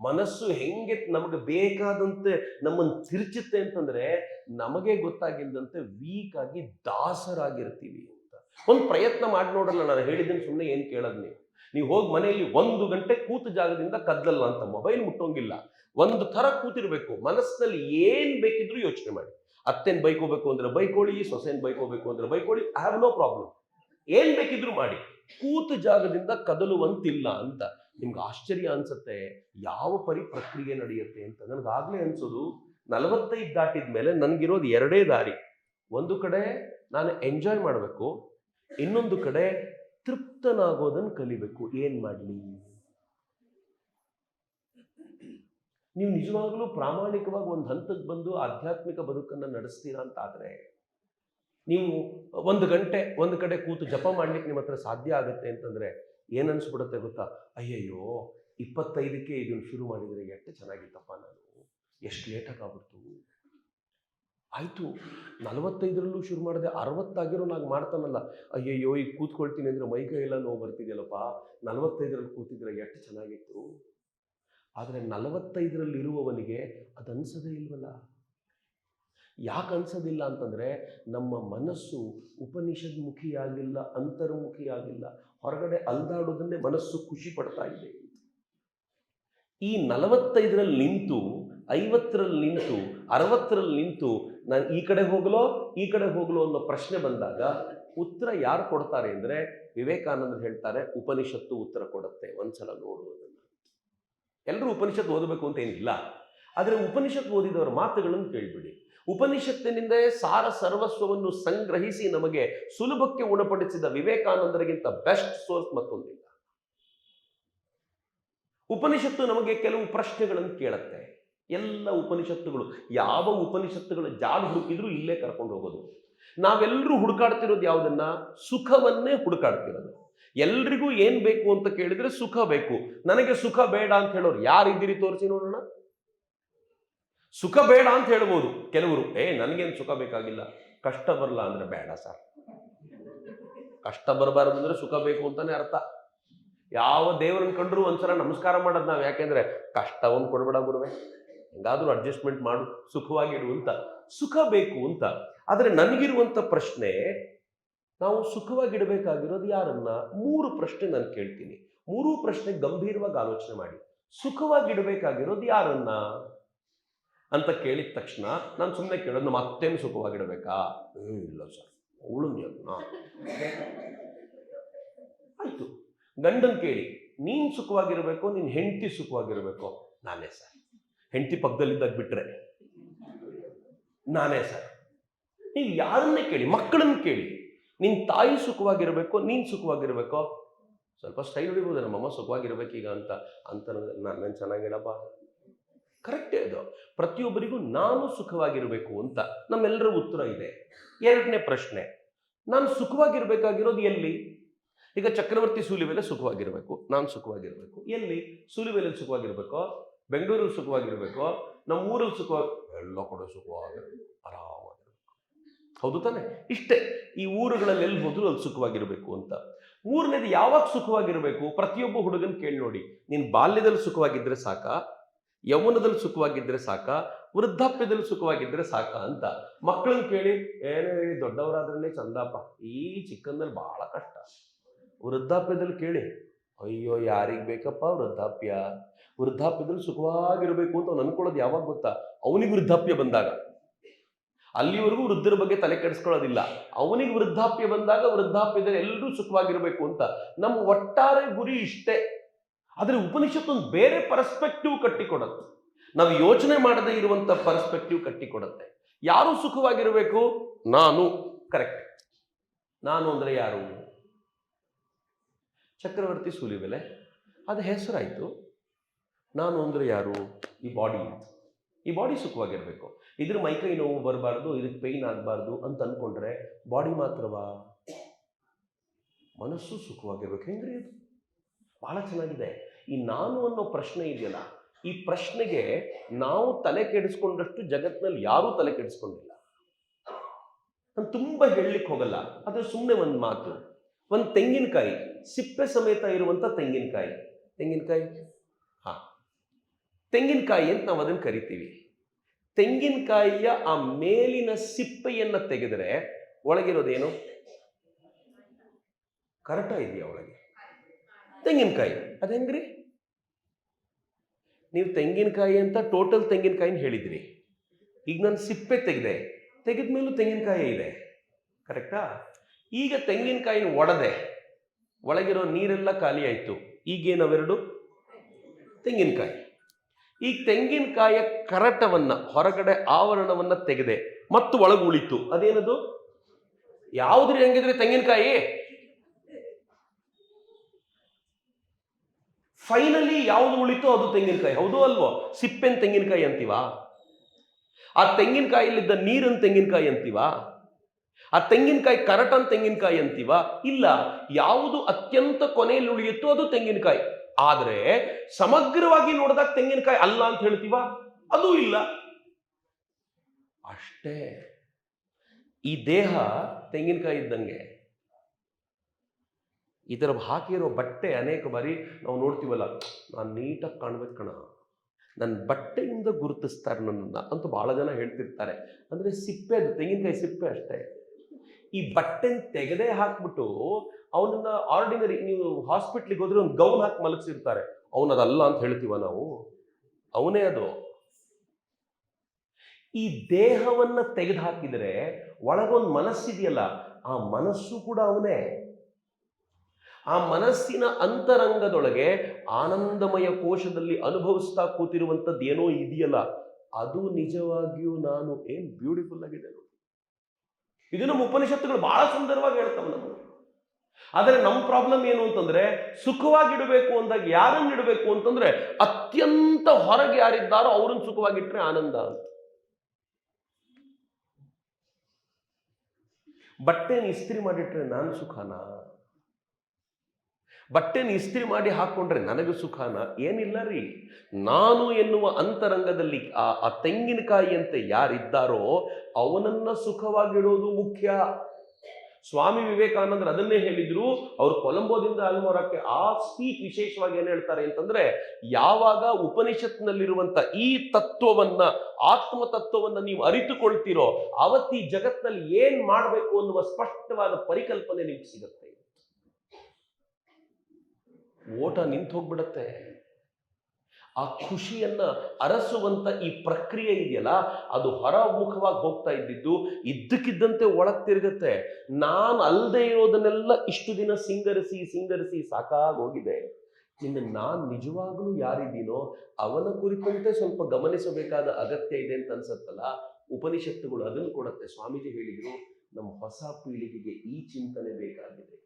ಮನಸ್ಸು ಹೆಂಗೆ ನಮಗೆ ಬೇಕಾದಂತೆ ನಮ್ಮನ್ನು ತಿರುಚುತ್ತೆ ಅಂತಂದ್ರೆ ನಮಗೆ ಗೊತ್ತಾಗಿಲ್ಲದಂತೆ ವೀಕ್ ಆಗಿ ದಾಸರಾಗಿರ್ತೀವಿ ಅಂತ. ಒಂದು ಪ್ರಯತ್ನ ಮಾಡಿ ನೋಡಲ್ಲ, ನಾನು ಹೇಳಿದ್ದೀನಿ ಸುಮ್ಮನೆ ಏನು ಕೇಳೋದು ನೀವು? ನೀವು ಹೋಗಿ ಮನೆಯಲ್ಲಿ ಒಂದು ಗಂಟೆ ಕೂತ ಜಾಗದಿಂದ ಕದ್ದಲ್ಲ ಅಂತ ಮೊಬೈಲ್ ಮುಟ್ಟೋಂಗಿಲ್ಲ. ಒಂದು ಥರ ಕೂತಿರ್ಬೇಕು, ಮನಸ್ಸಿನಲ್ಲಿ ಏನು ಬೇಕಿದ್ರು ಯೋಚನೆ ಮಾಡಿ. ಅತ್ತೆನ್ ಬೈಕೋಬೇಕು ಅಂದ್ರೆ ಬೈಕೊಳ್ಳಿ, ಸೊಸೆನ್ ಬೈಕೋಬೇಕು ಅಂದ್ರೆ ಬೈಕೋಳಿ ಐ ಹ್ಯಾವ್ ನೋ ಪ್ರಾಬ್ಲಮ್ ಏನ್ ಬೇಕಿದ್ರು ಮಾಡಿ. ಕೂತ ಜಾಗದಿಂದ ಕದಲುವಂತಿಲ್ಲ ಅಂತ. ನಿಮ್ಗೆ ಆಶ್ಚರ್ಯ ಅನ್ಸುತ್ತೆ, ಯಾವ ಪರಿ ಪ್ರಕ್ರಿಯೆ ನಡೆಯುತ್ತೆ ಅಂತ. ನನಗಾಗ್ಲೇ ಅನ್ಸೋದು, ನಲವತ್ತೈದು ದಾಟಿದ ಮೇಲೆ ನನಗಿರೋದು ಎರಡೇ ದಾರಿ. ಒಂದು ಕಡೆ ನಾನು ಎಂಜಾಯ್ ಮಾಡಬೇಕು, ಇನ್ನೊಂದು ಕಡೆ ತೃಪ್ತನಾಗೋದನ್ನು ಕಲಿಬೇಕು. ಏನ್ ಮಾಡಲಿ? ನೀವು ನಿಜವಾಗ್ಲೂ ಪ್ರಾಮಾಣಿಕವಾಗಿ ಒಂದು ಹಂತಕ್ಕೆ ಬಂದು ಆಧ್ಯಾತ್ಮಿಕ ಬದುಕನ್ನು ನಡೆಸ್ತೀರಾ ಅಂತ ಆದ್ರೆ, ನೀವು ಒಂದು ಗಂಟೆ, ಒಂದು ಕಡೆ ಕೂತು ಜಪ ಮಾಡ್ಲಿಕ್ಕೆ ನಿಮ್ಮ ಹತ್ರ ಸಾಧ್ಯ ಆಗುತ್ತೆ ಅಂತಂದ್ರೆ ಏನ್ ಅನ್ಸ್ಬಿಡುತ್ತೆ ಗೊತ್ತಾ? ಅಯ್ಯಯ್ಯೋ, ಇಪ್ಪತ್ತೈದಕ್ಕೆ ಇದನ್ನು ಶುರು ಮಾಡಿದರೆ ಎಷ್ಟು ಚೆನ್ನಾಗಿತ್ತಪ್ಪ ನಾನು. ಎಷ್ಟು ಲೇಟಾಗಿ ಆಗ್ಬಿಡ್ತು ಆಯಿತು, ನಲವತ್ತೈದರಲ್ಲೂ ಶುರು ಮಾಡಿದೆ, ಅರವತ್ತಾಗಿರೋ ನಾನು ಮಾಡ್ತಾನಲ್ಲ. ಅಯ್ಯಯ್ಯೋ, ಈಗ ಕೂತ್ಕೊಳ್ತೀನಿ ಅಂದರೆ ಮೈ ಕೈ ಎಲ್ಲ ನೋವು ಬರ್ತಿದೆಯಲ್ಲಪ್ಪ. ನಲವತ್ತೈದರಲ್ಲಿ ಕೂತಿದ್ರೆ ಎಷ್ಟು ಚೆನ್ನಾಗಿತ್ತು? ಆದರೆ ನಲವತ್ತೈದರಲ್ಲಿ ಇರುವವನಿಗೆ ಅದು ಅನ್ಸದೇ ಇಲ್ವಲ್ಲ. ಯಾಕೆ ಅನ್ಸೋದಿಲ್ಲ ಅಂತಂದರೆ, ನಮ್ಮ ಮನಸ್ಸು ಉಪನಿಷದ್ಮುಖಿಯಾಗಿಲ್ಲ, ಅಂತರ್ಮುಖಿಯಾಗಿಲ್ಲ. ಹೊರಗಡೆ ಅಲ್ದಾಡೋದನ್ನೇ ಮನಸ್ಸು ಖುಷಿ ಪಡ್ತಾ ಇದೆ. ಈ ನಲವತ್ತೈದರಲ್ಲಿ ನಿಂತು, ಐವತ್ತರಲ್ಲಿ ನಿಂತು, ಅರವತ್ತರಲ್ಲಿ ನಿಂತು ನಾನು ಈ ಕಡೆ ಹೋಗಲೋ, ಈ ಕಡೆ ಹೋಗಲೋ ಅನ್ನೋ ಪ್ರಶ್ನೆ ಬಂದಾಗ ಉತ್ತರ ಯಾರು ಕೊಡ್ತಾರೆ ಅಂದರೆ ವಿವೇಕಾನಂದರು ಹೇಳ್ತಾರೆ, ಉಪನಿಷತ್ತು ಉತ್ತರ ಕೊಡುತ್ತೆ, ಒಂದ್ಸಲ ನೋಡುವುದನ್ನು ಎಲ್ಲರೂ ಉಪನಿಷತ್ತು ಓದಬೇಕು ಅಂತ ಏನಿಲ್ಲ. ಆದರೆ ಉಪನಿಷತ್ತು ಓದಿದವರ ಮಾತುಗಳನ್ನು ಕೇಳಿಬಿಡಿ. ಉಪನಿಷತ್ತಿನಿಂದ ಸಾರ ಸರ್ವಸ್ವವನ್ನು ಸಂಗ್ರಹಿಸಿ ನಮಗೆ ಸುಲಭಕ್ಕೆ ಉಣಪಡಿಸಿದ ವಿವೇಕಾನಂದರಿಗಿಂತ ಬೆಸ್ಟ್ ಸೋರ್ಸ್ ಮತ್ತೊಂದಿಲ್ಲ. ಉಪನಿಷತ್ತು ನಮಗೆ ಕೆಲವು ಪ್ರಶ್ನೆಗಳನ್ನು ಕೇಳುತ್ತೆ. ಎಲ್ಲ ಉಪನಿಷತ್ತುಗಳು, ಯಾವ ಉಪನಿಷತ್ತುಗಳ ಜಾಲ ಹುಡುಕಿದ್ರು ಇಲ್ಲೇ ಕರ್ಕೊಂಡು ಹೋಗೋದು. ನಾವೆಲ್ಲರೂ ಹುಡುಕಾಡ್ತಿರೋದು ಯಾವುದನ್ನ? ಸುಖವನ್ನೇ ಹುಡುಕಾಡ್ತಿರೋದು. ಎಲ್ರಿಗೂ ಏನ್ ಬೇಕು ಅಂತ ಕೇಳಿದ್ರೆ ಸುಖ ಬೇಕು. ನನಗೆ ಸುಖ ಬೇಡ ಅಂತ ಹೇಳೋರು ಯಾರಿದ್ದೀರಿ? ತೋರಿಸಿ ನೋಡೋಣ. ಸುಖ ಬೇಡ ಅಂತ ಹೇಳ್ಬೋದು ಕೆಲವರು. ಏ, ನನಗೇನು ಸುಖ ಬೇಕಾಗಿಲ್ಲ. ಕಷ್ಟ ಬರಲ್ಲ ಅಂದ್ರೆ ಬೇಡ ಸರ್. ಕಷ್ಟ ಬರಬಾರದು ಅಂದ್ರೆ ಸುಖ ಬೇಕು ಅಂತಾನೆ ಅರ್ಥ. ಯಾವ ದೇವರನ್ನ ಕಂಡ್ರು ಒಂದ್ಸಲ ನಮಸ್ಕಾರ ಮಾಡೋದು ನಾವು ಯಾಕೆಂದ್ರೆ ಕಷ್ಟವನ್ನು ಕೊಡ್ಬೇಡ ಗುರುವೆ. ಹೆಂಗಾದ್ರೂ ಅಡ್ಜಸ್ಟ್ಮೆಂಟ್ ಮಾಡು, ಸುಖವಾಗಿರು ಅಂತ. ಸುಖ ಬೇಕು ಅಂತ. ಆದರೆ ನನಗಿರುವಂಥ ಪ್ರಶ್ನೆ, ನಾವು ಸುಖವಾಗಿಡಬೇಕಾಗಿರೋದು ಯಾರನ್ನ? ಮೂರು ಪ್ರಶ್ನೆ ನಾನು ಕೇಳ್ತೀನಿ. ಮೂರು ಪ್ರಶ್ನೆ ಗಂಭೀರವಾಗಿ ಆಲೋಚನೆ ಮಾಡಿ. ಸುಖವಾಗಿಡಬೇಕಾಗಿರೋದು ಯಾರನ್ನ? ಅಂತ ಕೇಳಿದ ತಕ್ಷಣ ನಾನು ಸುಮ್ಮನೆ ಕೇಳೋದು ನಮ್ಮ ಅತ್ತೇನು ಸುಖವಾಗಿಡಬೇಕಾ ಇಲ್ಲ ಸರ್. ಅವಳು ಆಯ್ತು. ಗಂಡನ್ ಕೇಳಿ, ನೀನ್ ಸುಖವಾಗಿರ್ಬೇಕು, ನಿನ್ ಹೆಂಡತಿ ಸುಖವಾಗಿರ್ಬೇಕು? ನಾನೇ ಸರ್. ಹೆಂಡತಿ ಪಕ್ಕದಲ್ಲಿದ್ದಾಗ ಬಿಟ್ರೆ. ನಾನೇ ಸರ್. ನೀವು ಯಾರನ್ನೇ ಕೇಳಿ ಮಕ್ಕಳನ್ನ ಕೇಳಿ, ನಿನ್ ತಾಯಿ ಸುಖವಾಗಿರ್ಬೇಕು, ನೀನ್ ಸುಖವಾಗಿರ್ಬೇಕು? ಸ್ವಲ್ಪ ಸ್ಟೈಲ್ ಹೊಡಿಬೋದು, ನಮ್ಮಮ್ಮ ಸುಖವಾಗಿರ್ಬೇಕೀಗ ಅಂತ. ಅಂತ ನಾನು ಚೆನ್ನಾಗಿಡಪ್ಪ ಕರೆಕ್ಟೇ ಅದು. ಪ್ರತಿಯೊಬ್ಬರಿಗೂ ನಾನು ಸುಖವಾಗಿರಬೇಕು ಅಂತ ನಮ್ಮೆಲ್ಲರ ಉತ್ತರ ಇದೆ. ಎರಡನೇ ಪ್ರಶ್ನೆ, ನಾನು ಸುಖವಾಗಿರಬೇಕಾಗಿರೋದು ಎಲ್ಲಿ? ಈಗ ಚಕ್ರವರ್ತಿ ಸೂಲಿವೆಲೆ ಸುಖವಾಗಿರಬೇಕು, ನಾನು ಸುಖವಾಗಿರಬೇಕು. ಎಲ್ಲಿ? ಸೂಲಿವೆಲೆ ಸುಖವಾಗಿರ್ಬೇಕೋ? ಬೆಂಗಳೂರಲ್ಲಿ ಸುಖವಾಗಿರ್ಬೇಕೋ? ನಮ್ಮ ಊರಲ್ಲಿ ಸುಖವಾಗಿ ಎಲ್ಲ ಕೂಡ ಸುಖವಾಗಿರಬೇಕು, ಆರಾಮಾಗಿರ್ಬೇಕು. ಹೌದು ತಾನೆ? ಇಷ್ಟೇ, ಈ ಊರುಗಳಲ್ಲಿ ಎಲ್ಲಿ ಹೋದ್ರು ಅಲ್ಲಿ ಸುಖವಾಗಿರಬೇಕು ಅಂತ. ಮೂರನೇದು ಯಾವಾಗ ಸುಖವಾಗಿರಬೇಕು? ಪ್ರತಿಯೊಬ್ಬ ಹುಡುಗನ ಕೇಳಿ ನೋಡಿ. ನೀನು ಬಾಲ್ಯದಲ್ಲಿ ಸುಖವಾಗಿದ್ದರೆ ಸಾಕ? ಯೌವನದಲ್ಲಿ ಸುಖವಾಗಿದ್ದರೆ ಸಾಕ, ವೃದ್ಧಾಪ್ಯದಲ್ಲಿ ಸುಖವಾಗಿದ್ದರೆ ಸಾಕ ಅಂತ. ಮಕ್ಕಳನ್ನ ಕೇಳಿ, ಏನೇ ಹೇಳಿ ದೊಡ್ಡವರಾದ್ರೇ ಚಂದಪ್ಪ, ಈ ಚಿಕ್ಕಂದಲ್ಲಿ ಬಹಳ ಕಷ್ಟ. ವೃದ್ಧಾಪ್ಯದಲ್ಲಿ ಕೇಳಿ, ಅಯ್ಯೋ, ಯಾರಿಗೆ ಬೇಕಪ್ಪ ವೃದ್ಧಾಪ್ಯ? ವೃದ್ಧಾಪ್ಯದಲ್ಲಿ ಸುಖವಾಗಿರಬೇಕು ಅಂತ ಅವ್ನು ಅನ್ಕೊಳ್ಳೋದು ಯಾವಾಗ ಗೊತ್ತಾ? ಅವನಿಗೆ ವೃದ್ಧಾಪ್ಯ ಬಂದಾಗ. ಅಲ್ಲಿವರೆಗೂ ವೃದ್ಧರ ಬಗ್ಗೆ ತಲೆ ಕೆಡಿಸ್ಕೊಳ್ಳೋದಿಲ್ಲ. ಅವನಿಗೆ ವೃದ್ಧಾಪ್ಯ ಬಂದಾಗ ವೃದ್ಧಾಪ್ಯದಲ್ಲಿ ಎಲ್ಲರೂ ಸುಖವಾಗಿರಬೇಕು ಅಂತ. ನಮ್ಮ ಒಟ್ಟಾರೆ ಗುರಿ ಇಷ್ಟೇ. ಆದರೆ ಉಪನಿಷತ್ತು ಒಂದು ಬೇರೆ ಪರ್ಸ್ಪೆಕ್ಟಿವ್ ಕಟ್ಟಿಕೊಡುತ್ತೆ. ನಾವು ಯೋಚನೆ ಮಾಡದೇ ಇರುವಂತ ಪರ್ಸ್ಪೆಕ್ಟಿವ್ ಕಟ್ಟಿಕೊಡುತ್ತೆ. ಯಾರು ಸುಖವಾಗಿರಬೇಕು? ನಾನು. ಕರೆಕ್ಟ್ ನಾನು ಅಂದರೆ ಯಾರು? ಚಕ್ರವರ್ತಿ ಸೂಲಿಬೆಲೆ. ಅದು ಹೆಸರಾಯಿತು. ನಾನು ಅಂದರೆ ಯಾರು? ಈ ಬಾಡಿ ಈ ಬಾಡಿ ಸುಖವಾಗಿರಬೇಕು. ಇದ್ರ ಮೈಕೈ ನೋವು ಬರಬಾರ್ದು, ಇದಕ್ಕೆ ಪೈನ್ ಆಗಬಾರ್ದು ಅಂತ ಅನ್ಕೊಂಡ್ರೆ ಬಾಡಿ ಮಾತ್ರವಾ? ಮನಸ್ಸು ಸುಖವಾಗಿರ್ಬೇಕು. ಹೆಂಗ್ರಿ ಅದು? ಬಹಳ ಚೆನ್ನಾಗಿದೆ. ಈ ನಾನು ಅನ್ನೋ ಪ್ರಶ್ನೆ ಇದೆಯಲ್ಲ, ಈ ಪ್ರಶ್ನೆಗೆ ನಾವು ತಲೆ ಕೆಡಿಸ್ಕೊಂಡಷ್ಟು ಜಗತ್ನಲ್ಲಿ ಯಾರೂ ತಲೆ ಕೆಡಿಸ್ಕೊಂಡಿಲ್ಲ. ನಾನು ತುಂಬಾ ಹೇಳಲಿಕ್ಕೆ ಹೋಗಲ್ಲ ಅದು ಸುಮ್ಮನೆ ಒಂದು ಮಾತು. ಒಂದು ತೆಂಗಿನಕಾಯಿ, ಸಿಪ್ಪೆ ಸಮೇತ ಇರುವಂತ ತೆಂಗಿನಕಾಯಿ. ತೆಂಗಿನಕಾಯಿ? ಹಾ. ತೆಂಗಿನಕಾಯಿ ಅಂತ ನಾವು ಅದನ್ನು ಕರಿತೀವಿ. ತೆಂಗಿನಕಾಯಿಯ ಆ ಮೇಲಿನ ಸಿಪ್ಪೆಯನ್ನು ತೆಗೆದರೆ ಒಳಗಿರೋದೇನು? ಕರಟ ಇದೆಯಾ ಒಳಗೆ? ತೆಂಗಿನಕಾಯಿ. ಅದು ಹೆಂಗ್ರಿ? ನೀವು ತೆಂಗಿನಕಾಯಿ ಅಂತ ಟೋಟಲ್ ತೆಂಗಿನಕಾಯಿನ ಹೇಳಿದ್ರಿ. ಈಗ ನಾನು ಸಿಪ್ಪೆ ತೆಗೆದೆ. ತೆಗೆದ ಮೇಲೂ ತೆಂಗಿನಕಾಯಿ ಇದೆ. ಕರೆಕ್ಟಾ ಈಗ ತೆಂಗಿನಕಾಯಿನ ಒಡೆದೆ, ಒಳಗಿರೋ ನೀರೆಲ್ಲ ಖಾಲಿ ಆಯಿತು. ಈಗೇನವೆರಡು ತೆಂಗಿನಕಾಯಿ. ಈ ತೆಂಗಿನಕಾಯಿಯ ಕರಟವನ್ನು, ಹೊರಗಡೆ ಆವರಣವನ್ನ ತೆಗೆದೆ, ಮತ್ತು ಒಳಗೆ ಉಳಿತು ಅದೇನದು? ಯಾವುದ್ರಿ ಹೆಂಗಿದ್ರೆ ತೆಂಗಿನಕಾಯಿ? ಫೈನಲಿ ಯಾವುದು ಉಳಿತೋ ಅದು ತೆಂಗಿನಕಾಯಿ. ಹೌದು ಅಲ್ವೋ? ಸಿಪ್ಪೆನ್ ತೆಂಗಿನಕಾಯಿ ಅಂತೀವಾ? ಆ ತೆಂಗಿನಕಾಯಿಲಿದ್ದ ನೀರನ್ ತೆಂಗಿನಕಾಯಿ ಅಂತೀವಾ? ಆ ತೆಂಗಿನಕಾಯಿ ಕರಟನ್ ತೆಂಗಿನಕಾಯಿ ಅಂತೀವಾ? ಇಲ್ಲ, ಯಾವುದು ಅತ್ಯಂತ ಕೊನೆಯಲ್ಲಿ ಉಳಿಯುತ್ತೋ ಅದು ತೆಂಗಿನಕಾಯಿ. ಆದ್ರೆ, ಸಮಗ್ರವಾಗಿ ನೋಡಿದಾಗ ತೆಂಗಿನಕಾಯಿ ಅಲ್ಲ ಅಂತ ಹೇಳ್ತೀವಾ? ಅದು ಇಲ್ಲ. ಅಷ್ಟೇ. ಈ ದೇಹ ತೆಂಗಿನಕಾಯಿ ಇದ್ದಂಗೆ ಇದರ ಹಾಕಿರೋ ಬಟ್ಟೆ ಅನೇಕ ಬಾರಿ ನಾವು ನೋಡ್ತೀವಲ್ಲ, ನಾನು ನೀಟಾಗಿ ಕಾಣ್ಬೇಕು ಕಣ. ನನ್ನ ಬಟ್ಟೆಯಿಂದ ಗುರುತಿಸ್ತಾರೆ ನನ್ನನ್ನು ಅಂತ ಭಾಳ ಜನ ಹೇಳ್ತಿರ್ತಾರೆ. ಅಂದರೆ ಸಿಪ್ಪೆ ಅದು, ತೆಂಗಿನಕಾಯಿ ಸಿಪ್ಪೆ ಅಷ್ಟೇ. ಈ ಬಟ್ಟೆ ತೆಗೆದೇ ಹಾಕ್ಬಿಟ್ಟು ಅವನನ್ನ ಆರ್ಡಿನರಿ ನೀವು ಹಾಸ್ಪಿಟ್ಲಿಗೆ ಹೋದ್ರೆ ಒಂದು ಗೌನ್ ಹಾಕಿ ಮಲಗಿಸಿರ್ತಾರೆ. ಅವನದಲ್ಲ ಅಂತ ಹೇಳ್ತೀವ ನಾವು? ಅವನೇ ಅದು. ಈ ದೇಹವನ್ನ ತೆಗೆದು ಹಾಕಿದರೆ ಒಳಗೊಂದು ಮನಸ್ಸಿದೆಯಲ್ಲ, ಆ ಮನಸ್ಸು ಕೂಡ ಅವನೇ. ಆ ಮನಸ್ಸಿನ ಅಂತರಂಗದೊಳಗೆ ಆನಂದಮಯ ಕೋಶದಲ್ಲಿ ಅನುಭವಿಸ್ತಾ ಕೂತಿರುವಂಥದ್ದು ಏನೋ ಇದೆಯಲ್ಲ, ಅದು ನಿಜವಾಗಿಯೂ ನಾನು ಏನ್ ಬ್ಯೂಟಿಫುಲ್ ಆಗಿದೆ ಇದು ನಮ್ಮ ಉಪನಿಷತ್ತುಗಳು ಬಹಳ ಸುಂದರವಾಗಿ ಹೇಳ್ತವೆ ನಮಗೆ ಆದರೆ ನಮ್ಮ ಪ್ರಾಬ್ಲಮ್ ಏನು ಅಂತಂದ್ರೆ, ಸುಖವಾಗಿಡಬೇಕು ಅಂದಾಗ ಯಾರನ್ನ ಇಡಬೇಕು ಅಂತಂದ್ರೆ ಅತ್ಯಂತ ಹೊರಗೆ ಯಾರಿದ್ದಾರೋ ಅವ್ರನ್ನ ಸುಖವಾಗಿಟ್ರೆ ಆನಂದ ಅಂತ. ಬಟ್ಟೆನ ಇಸ್ತ್ರಿ ಮಾಡಿಟ್ರೆ ನಾನು ಸುಖನಾ? ಬಟ್ಟೆನ ಇಸ್ತ್ರಿ ಮಾಡಿ ಹಾಕೊಂಡ್ರೆ ನನಗೆ ಸುಖಾನ? ಏನಿಲ್ಲ ರೀ. ನಾನು ಎನ್ನುವ ಅಂತರಂಗದಲ್ಲಿ ಆ ಆ ತೆಂಗಿನಕಾಯಿಯಂತೆ ಯಾರಿದ್ದಾರೋ ಅವನನ್ನ ಸುಖವಾಗಿಡೋದು ಮುಖ್ಯ. ಸ್ವಾಮಿ ವಿವೇಕಾನಂದರು ಅದನ್ನೇ ಹೇಳಿದ್ರು. ಅವ್ರು ಕೊಲಂಬೋದಿಂದ ಅಲ್ಮೋರಕ್ಕೆ ಆ ಸ್ಪೀಚ್ ವಿಶೇಷವಾಗಿ ಏನ್ ಹೇಳ್ತಾರೆ ಅಂತಂದ್ರೆ, ಯಾವಾಗ ಉಪನಿಷತ್ನಲ್ಲಿರುವಂತ ಈ ತತ್ವವನ್ನ ಆತ್ಮ ತತ್ವವನ್ನ ನೀವು ಅರಿತುಕೊಳ್ತೀರೋ, ಅವತ್ತಿ ಜಗತ್ನಲ್ಲಿ ಏನ್ ಮಾಡಬೇಕು ಅನ್ನುವ ಸ್ಪಷ್ಟವಾದ ಪರಿಕಲ್ಪನೆ ನಿಮ್ಗೆ ಸಿಗುತ್ತೆ. ಓಟ ನಿಂತು ಹೋಗ್ಬಿಡತ್ತೆ. ಆ ಖುಷಿಯನ್ನ ಅರಸುವಂತ ಈ ಪ್ರಕ್ರಿಯೆ ಇದೆಯಲ್ಲ, ಅದು ಹೊರಮುಖವಾಗಿ ಹೋಗ್ತಾ ಇದ್ದಿದ್ದು, ಇದ್ದಕ್ಕಿದ್ದಂತೆ ಒಳಗೆ ತಿರುಗತ್ತೆ. ನಾನು ಅಲ್ಲದೆ ಇರೋದನ್ನೆಲ್ಲ ಇಷ್ಟು ದಿನ ಸಿಂಗರಿಸಿ ಸಿಂಗರಿಸಿ ಸಾಕಾಗಿ ಹೋಗಿದೆ. ಇನ್ನು ನಾನು ನಿಜವಾಗ್ಲೂ ಯಾರಿದ್ದೀನೋ, ಅವನ ಕುರಿತಂತೆ ಸ್ವಲ್ಪ ಗಮನಿಸಬೇಕಾದ ಅಗತ್ಯ ಇದೆ ಅಂತ ಅನ್ಸತ್ತಲ್ಲ? ಉಪನಿಷತ್ತುಗಳು ಅದನ್ನು ಕೊಡುತ್ತೆ. ಸ್ವಾಮೀಜಿ ಹೇಳಿದ್ರು ನಮ್ಮ ಹೊಸ ಪೀಳಿಗೆಗೆ ಈ ಚಿಂತನೆ ಬೇಕಾಗಿದೆ.